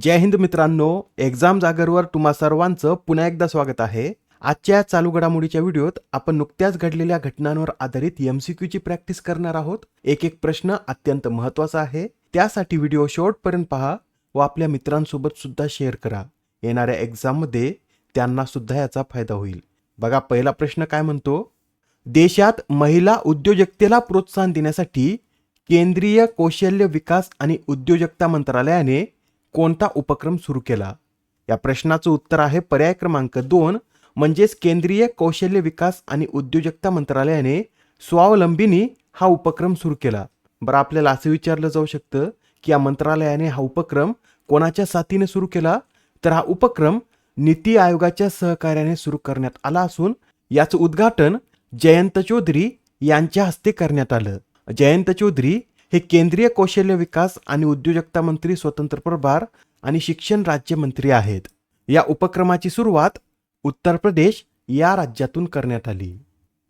जय हिंद मित्रांनो एक्झाम जागरवर तुम्हा सर्वांचं पुन्हा एकदा स्वागत आहे. आजच्या चालू घडामोडीच्या व्हिडिओत आपण नुकत्याच घडलेल्या घटनांवर आधारित एमसीक्यूची प्रॅक्टिस करणार आहोत. एक एक प्रश्न अत्यंत महत्त्वाचा आहे. त्यासाठी व्हिडिओ शेवटपर्यंत पहा व आपल्या मित्रांसोबत सुद्धा शेअर करा. येणाऱ्या एक्झाममध्ये त्यांना सुद्धा याचा फायदा होईल. बघा पहिला प्रश्न काय म्हणतो? देशात महिला उद्योजकतेला प्रोत्साहन देण्यासाठी केंद्रीय कौशल्य विकास आणि उद्योजकता मंत्रालयाने कोणता उपक्रम सुरू केला? या प्रश्नाचं उत्तर आहे पर्याय क्रमांक दोन म्हणजेच केंद्रीय कौशल्य विकास आणि उद्योजकता मंत्रालयाने स्वावलंबिनी हा उपक्रम सुरू केला. बरं आपल्याला असं विचारलं जाऊ शकतं की या मंत्रालयाने हा उपक्रम कोणाच्या साथीने सुरू केला? तर हा उपक्रम नीती आयोगाच्या सहकार्याने सुरू करण्यात आला असून याचं उद्घाटन जयंत चौधरी यांच्या हस्ते करण्यात आलं. जयंत चौधरी हे केंद्रीय कौशल्य विकास आणि उद्योजकता मंत्री स्वतंत्र प्रभार आणि शिक्षण राज्यमंत्री आहेत. या उपक्रमाची सुरुवात उत्तर प्रदेश या राज्यातून करण्यात आली.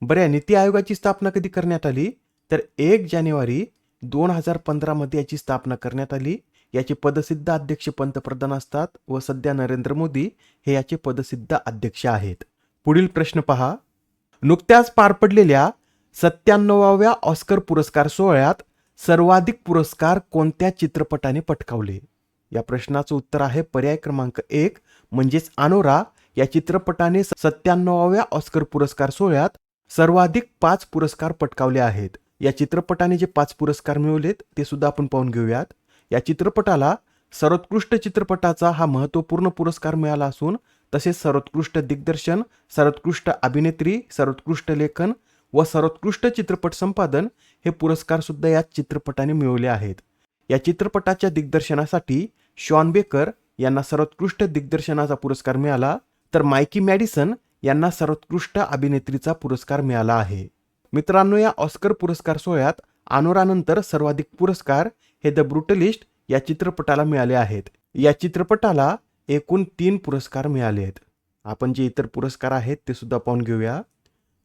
बऱ्या या नीती आयोगाची स्थापना कधी करण्यात आली? तर एक जानेवारी दोन हजार पंधरामध्ये याची स्थापना करण्यात आली. याचे पदसिद्ध अध्यक्ष पंतप्रधान असतात व सध्या नरेंद्र मोदी हे याचे पदसिद्ध अध्यक्ष आहेत. पुढील प्रश्न पहा. नुकत्याच पार पडलेल्या सत्त्याण्णवाव्या ऑस्कर पुरस्कार सोहळ्यात सर्वाधिक पुरस्कार कोणत्या चित्रपटाने पटकावले? या प्रश्नाचं उत्तर आहे पर्याय क्रमांक एक म्हणजेच अनोरा या चित्रपटाने सत्त्याण्णवाव्या ऑस्कर पुरस्कार सोहळ्यात सर्वाधिक पाच पुरस्कार पटकावले आहेत. या चित्रपटाने जे पाच पुरस्कार मिळवलेत ते सुद्धा आपण पाहून घेऊयात. या चित्रपटाला सर्वोत्कृष्ट चित्रपटाचा हा महत्त्वपूर्ण पुरस्कार मिळाला असून तसेच सर्वोत्कृष्ट दिग्दर्शन सर्वोत्कृष्ट अभिनेत्री सर्वोत्कृष्ट लेखन व सर्वोत्कृष्ट चित्रपट संपादन हे पुरस्कारसुद्धा या चित्रपटाने मिळवले आहेत. या चित्रपटाच्या दिग्दर्शनासाठी शॉन बेकर यांना सर्वोत्कृष्ट दिग्दर्शनाचा पुरस्कार मिळाला तर मायकी मॅडिसन यांना सर्वोत्कृष्ट अभिनेत्रीचा पुरस्कार मिळाला आहे. मित्रांनो या ऑस्कर पुरस्कार सोहळ्यात आनोरानंतर सर्वाधिक पुरस्कार हे द ब्रुटलिस्ट या चित्रपटाला मिळाले आहेत. या चित्रपटाला एकूण तीन पुरस्कार मिळाले आहेत. आपण जे इतर पुरस्कार आहेत ते सुद्धा पाहून घेऊया.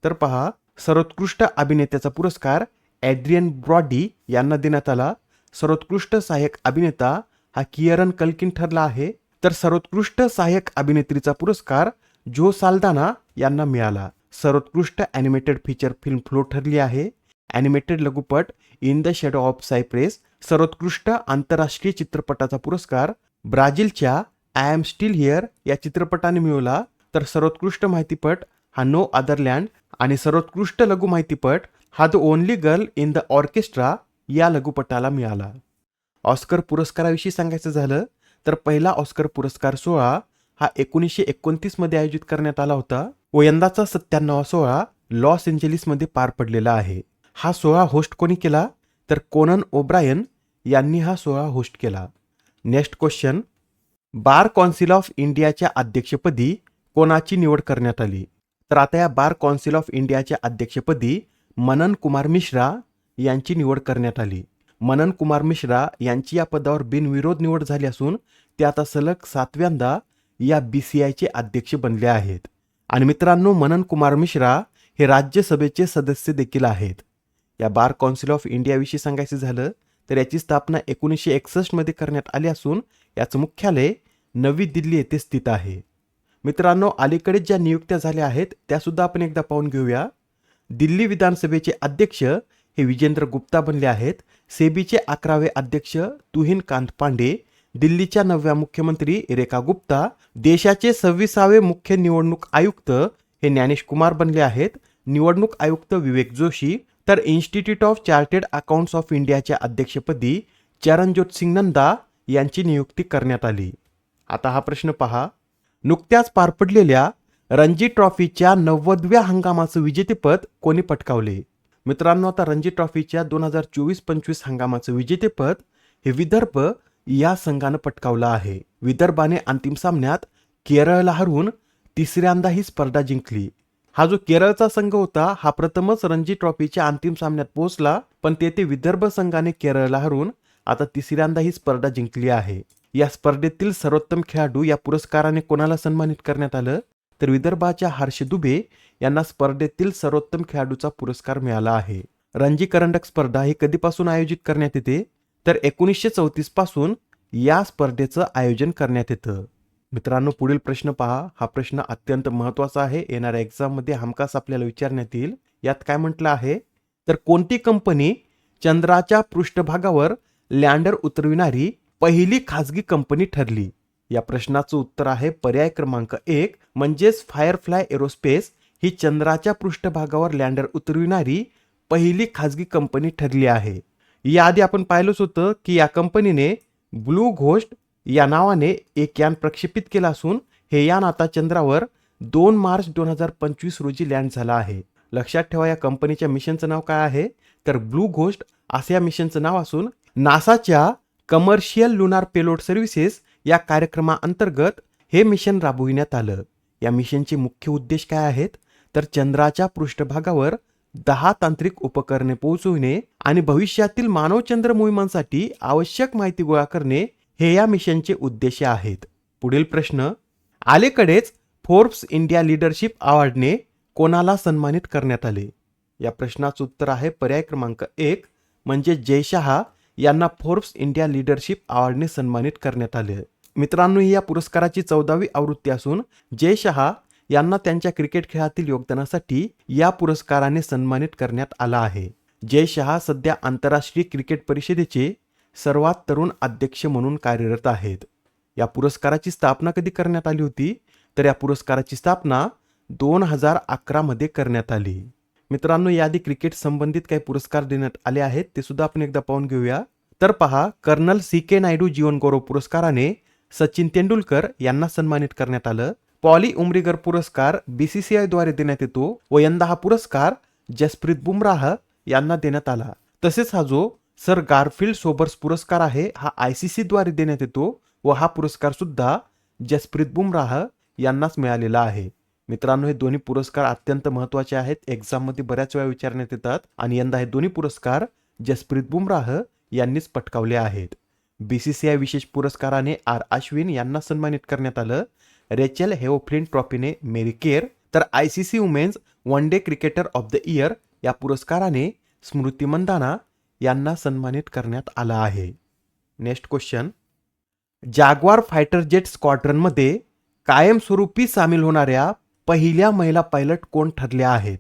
तर पहा सर्वोत्कृष्ट अभिनेत्याचा पुरस्कार ॲड्रियन ब्रॉडी यांना देण्यात आला. सर्वोत्कृष्ट सहाय्यक अभिनेता हा कियरन कल्किन ठरला आहे. तर सर्वोत्कृष्ट सहाय्यक अभिनेत्रीचा पुरस्कार जो साल्दाना यांना मिळाला. सर्वोत्कृष्ट ॲनिमेटेड फीचर फिल्म फ्लो ठरली आहे. ॲनिमेटेड लघुपट in the shadow of Cypress सर्वोत्कृष्ट आंतरराष्ट्रीय चित्रपटाचा पुरस्कार ब्राझीलच्या आय एम स्टील हिअर या चित्रपटाने मिळवला. तर सर्वोत्कृष्ट माहितीपट हा नो अदरलँड आणि सर्वोत्कृष्ट लघु माहितीपट हा the only girl in the orchestra या लघुपटाला मिळाला. ऑस्कर पुरस्काराविषयी सांगायचं झालं तर पहिला ऑस्कर पुरस्कार सोहळा हा एकोणीसशे एकोणतीसमध्ये आयोजित करण्यात आला होता व यंदाचा सत्त्याण्णवा सोहळा लॉस एंजेलिसमध्ये पार पडलेला आहे. हा सोहळा होस्ट कोणी केला? तर कोनन ओब्रायन यांनी हा सोहळा होस्ट केला. Next question bar council of इंडियाच्या अध्यक्षपदी कोणाची निवड करण्यात आली? तर आता या बार कौन्सिल ऑफ इंडियाच्या अध्यक्षपदी मनन कुमार मिश्रा यांची निवड करण्यात आली. मनन कुमार मिश्रा यांची या पदावर बिनविरोध निवड झाली असून ते आता सलग सातव्यांदा या बी सी आयचे अध्यक्ष बनले आहेत. आणि मित्रांनो मनन कुमार मिश्रा हे राज्यसभेचे सदस्य देखील आहेत. या बार कौन्सिल ऑफ इंडियाविषयी सांगायचं झालं तर याची स्थापना एकोणीसशे एकसष्टमध्ये करण्यात आली असून याचं मुख्यालय नवी दिल्ली येथे स्थित आहे. मित्रांनो अलीकडेच ज्या नियुक्त्या झाल्या आहेत त्यासुद्धा आपण एकदा पाहून घेऊया. दिल्ली विधानसभेचे अध्यक्ष हे विजेंद्र गुप्ता बनले आहेत. सेबीचे अकरावे अध्यक्ष तुहिन कांत पांडे दिल्लीच्या नवव्या मुख्यमंत्री रेखा गुप्ता देशाचे सव्वीसावे मुख्य निवडणूक आयुक्त हे ज्ञानेश कुमार बनले आहेत. निवडणूक आयुक्त विवेक जोशी तर institute of chartered accounts of इंडियाच्या अध्यक्षपदी चरणज्योत सिंग नंदा यांची नियुक्ती करण्यात आली. आता हा प्रश्न पहा. नुकत्याच पार पडलेल्या रणजी ट्रॉफीच्या नव्वदव्या हंगामाचं विजेतेपद कोणी पटकावले? मित्रांनो आता रणजी ट्रॉफीच्या दोन हजार चोवीस पंचवीस हंगामाचं विजेतेपद हे विदर्भ या संघानं पटकावलं आहे. विदर्भाने अंतिम सामन्यात केरळला हरवून तिसऱ्यांदा ही स्पर्धा जिंकली. हा जो केरळचा संघ होता हा प्रथमच रणजी ट्रॉफीच्या अंतिम सामन्यात पोहोचला पण तेथे विदर्भ संघाने केरळला हरवून आता तिसऱ्यांदा ही स्पर्धा जिंकली आहे. या स्पर्धेतील सर्वोत्तम खेळाडू या पुरस्काराने कोणाला सन्मानित करण्यात आलं? तर विदर्भाच्या हर्ष दुबे यांना स्पर्धेतील सर्वोत्तम खेळाडूचा पुरस्कार मिळाला आहे. रणजी करंडक स्पर्धा ही कधीपासून आयोजित करण्यात येते? तर एकोणीसशे चौतीसपासून या स्पर्धेचं आयोजन करण्यात येतं. मित्रांनो पुढील प्रश्न पहा. हा प्रश्न अत्यंत महत्त्वाचा आहे. येणाऱ्या एक्झाममध्ये हमखास आपल्याला विचारण्यात येईल. यात काय म्हटलं आहे? तर कोणती कंपनी चंद्राच्या पृष्ठभागावर लँडर उतरविणारी पहिली खाजगी कंपनी ठरली. या प्रश्नाचं उत्तर आहे पर्याय क्रमांक एक म्हणजेच फायरफ्लाय एरोस्पेस ही चंद्राच्या पृष्ठभागावर लँडर उतरविणारी पहिली खाजगी कंपनी ठरली आहे. याआधी आपण पाहिलंच होतं की या कंपनीने ब्लू घोस्ट या नावाने एक यान प्रक्षेपित केलं असून हे यान आता चंद्रावर दोन मार्च दोन हजार पंचवीस रोजी लँड झालं आहे. लक्षात ठेवा या कंपनीच्या मिशनचं नाव काय आहे? तर ब्लू घोस्ट असं या मिशनचं नाव असून नासाच्या कमर्शियल लुनार पेलोड सर्व्हिसेस या कार्यक्रमाअंतर्गत हे मिशन राबविण्यात आलं. या मिशनचे मुख्य उद्देश काय आहेत? तर चंद्राच्या पृष्ठभागावर दहा तांत्रिक उपकरणे पोहोचविणे आणि भविष्यातील मानवचंद्र मोहिमांसाठी आवश्यक माहिती गोळा करणे हे या मिशनचे उद्देश आहेत. पुढील प्रश्न आलेकडेच फोर्ब्स इंडिया लीडरशिप अवॉर्डने कोणाला सन्मानित करण्यात आले? या प्रश्नाचं उत्तर आहे पर्याय क्रमांक एक म्हणजे जयशहा यांना फोर्ब्स इंडिया लीडरशिप अवॉर्डने सन्मानित करण्यात आले मित्रांनो ही या पुरस्काराची चौदावी आवृत्ती असून जय शहा यांना त्यांच्या क्रिकेट खेळातील योगदानासाठी या पुरस्काराने सन्मानित करण्यात आला आहे. जय शहा सध्या आंतरराष्ट्रीय क्रिकेट परिषदेचे सर्वात तरुण अध्यक्ष म्हणून कार्यरत आहेत. या पुरस्काराची स्थापना कधी करण्यात आली होती? तर या पुरस्काराची स्थापना दोन हजार अकरामध्ये करण्यात आली. मित्रांनो याआधी क्रिकेट संबंधित काही पुरस्कार देण्यात आले आहेत ते सुद्धा आपण एकदा पाहून घेऊया. तर पहा कर्नल सी के नायडू जीवन गौरव पुरस्काराने सचिन तेंडुलकर यांना सन्मानित करण्यात आलं. पॉली उमरीगर पुरस्कार बीसीसीआयद्वारे देण्यात येतो व यंदा हा पुरस्कार जसप्रीत बुमराह यांना देण्यात आला. तसेच हा जो सर गारफिल्ड सोबर्स पुरस्कार आहे हा आय सी सी द्वारे देण्यात येतो व हा पुरस्कार सुद्धा जसप्रीत बुमराह यांनाच मिळालेला आहे. मित्रांनो हे दोन्ही पुरस्कार अत्यंत महत्त्वाचे आहेत. एक्झाममध्ये बऱ्याच वेळा विचारण्यात येतात आणि यंदा हे दोन्ही पुरस्कार जसप्रीत बुमराह यांनीच पटकावले आहेत. बीसीसीआय विशेष पुरस्काराने आर अश्विन यांना सन्मानित करण्यात आलं. रेचल हेओफ्लिन ट्रॉफीने मेरी केअर तर I C C women's one day cricketer of the year या पुरस्काराने स्मृती मंदाना यांना सन्मानित करण्यात आलं आहे. Next question. Jaguar fighter jet स्क्वाड्रनमध्ये कायमस्वरूपी सामील होणाऱ्या पहिल्या महिला पायलट कोण ठरल्या आहेत?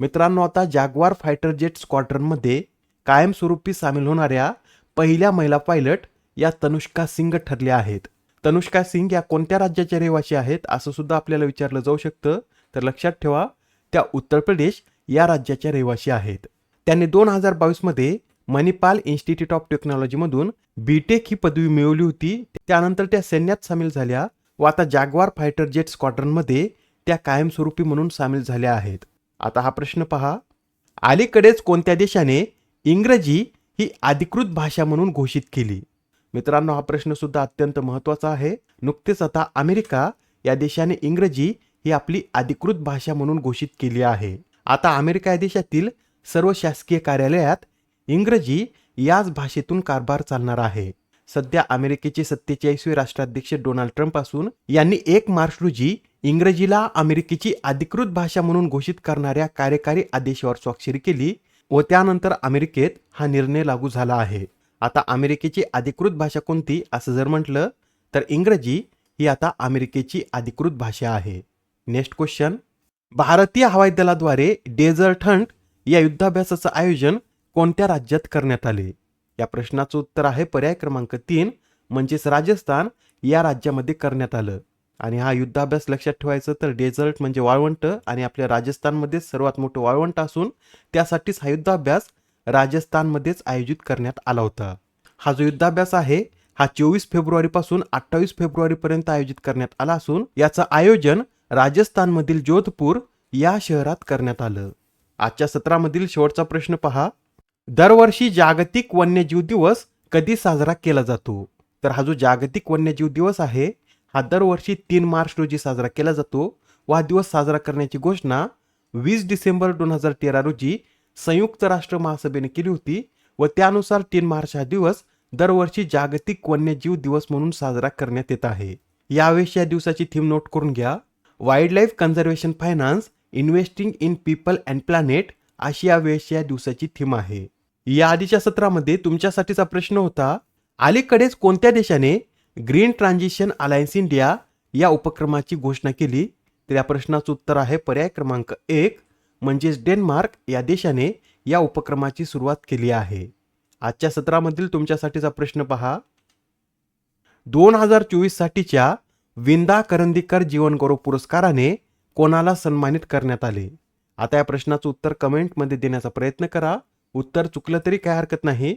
मित्रांनो आता जाग्वार फायटर जेट स्क्वाड्रनमध्ये कायमस्वरूपी सामील होणाऱ्या पहिल्या महिला पायलट या तनुष्का सिंग ठरल्या आहेत. तनुष्का सिंग या कोणत्या राज्याच्या रहिवासी आहेत असं सुद्धा आपल्याला विचारलं जाऊ शकतं. तर लक्षात ठेवा त्या उत्तर प्रदेश या राज्याच्या रहिवासी आहेत. त्यांनी दोन हजार बावीसमध्ये मणिपाल इन्स्टिट्यूट ऑफ टेक्नॉलॉजीमधून बीटेक ही पदवी मिळवली होती. त्यानंतर त्या सैन्यात सामील झाल्या व आता जागवार फायटर जेट स्क्वाड्रनमध्ये त्या कायमस्वरूपी म्हणून सामील झाल्या आहेत. आता हा प्रश्न पहा. अलीकडेच कोणत्या देशाने इंग्रजी ही अधिकृत भाषा म्हणून घोषित केली? मित्रांनो हा प्रश्न सुद्धा अत्यंत महत्त्वाचा आहे. नुकतेच आता अमेरिका या देशाने इंग्रजी ही आपली अधिकृत भाषा म्हणून घोषित केली आहे. आता अमेरिका या देशातील सर्व शासकीय कार्यालयात इंग्रजी याच भाषेतून कारभार चालणार आहे. सध्या अमेरिकेचे सत्तेचाळीसवे राष्ट्राध्यक्ष डोनाल्ड ट्रम्प असून यांनी एक मार्च रोजी इंग्रजीला अमेरिकेची अधिकृत भाषा म्हणून घोषित करणाऱ्या कार्यकारी आदेशावर स्वाक्षरी केली व त्यानंतर अमेरिकेत हा निर्णय लागू झाला आहे. आता अमेरिकेची अधिकृत भाषा कोणती असं जर म्हटलं तर इंग्रजी ही आता अमेरिकेची अधिकृत भाषा आहे. Next question. भारतीय हवाई दलाद्वारे डेझर्ट हंट या युद्धाभ्यासाचं आयोजन कोणत्या राज्यात करण्यात आले? या प्रश्नाचं उत्तर आहे पर्याय क्रमांक तीन म्हणजेच राजस्थान या राज्यामध्ये करण्यात आलं. आणि हा युद्धाभ्यास लक्षात ठेवायचं तर डेझर्ट म्हणजे वाळवंट आणि आपल्या राजस्थानमध्ये सर्वात मोठं वाळवंट असून त्यासाठीच हा युद्धाभ्यास राजस्थानमध्येच आयोजित करण्यात आला होता. हा जो युद्धाभ्यास आहे हा चोवीस फेब्रुवारीपासून अठ्ठावीस फेब्रुवारीपर्यंत आयोजित करण्यात आला असून याचं आयोजन राजस्थानमधील जोधपूर या शहरात करण्यात आलं. आजच्या सत्रामधील शेवटचा प्रश्न पहा. दरवर्षी जागतिक वन्यजीव दिवस कधी साजरा केला जातो? तर हा जो जागतिक वन्यजीव दिवस आहे हा दरवर्षी तीन मार्च रोजी साजरा केला जातो. व हा दिवस साजरा करण्याची घोषणा वीस डिसेंबर दोन हजार तेरा रोजी संयुक्त राष्ट्र महासभेने केली होती व त्यानुसार तीन मार्च हा दिवस दरवर्षी जागतिक वन्यजीव दिवस म्हणून साजरा करण्यात येत आहे. यावेळेस या दिवसाची थीम नोट करून घ्या. Wildlife conservation finance investing in people and planet अशी यावेळेस या दिवसाची थीम आहे. या आधीच्या सत्रामध्ये तुमच्यासाठीचा प्रश्न होता अलीकडेच कोणत्या देशाने ग्रीन ट्रान्झिशन अलायन्स इंडिया या उपक्रमाची घोषणा केली तर या प्रश्नाचं उत्तर आहे पर्याय क्रमांक एक म्हणजेच डेन्मार्क या देशाने या उपक्रमाची सुरुवात केली आहे. आजच्या सत्रामधील तुमच्यासाठीचा प्रश्न पहा. दोन हजार चोवीस साठीच्या विंदा करंदीकर जीवन गौरव पुरस्काराने कोणाला सन्मानित करण्यात आले? आता या प्रश्नाचं उत्तर कमेंटमध्ये देण्याचा प्रयत्न करा. उत्तर चुकलं तरी काय हरकत नाही.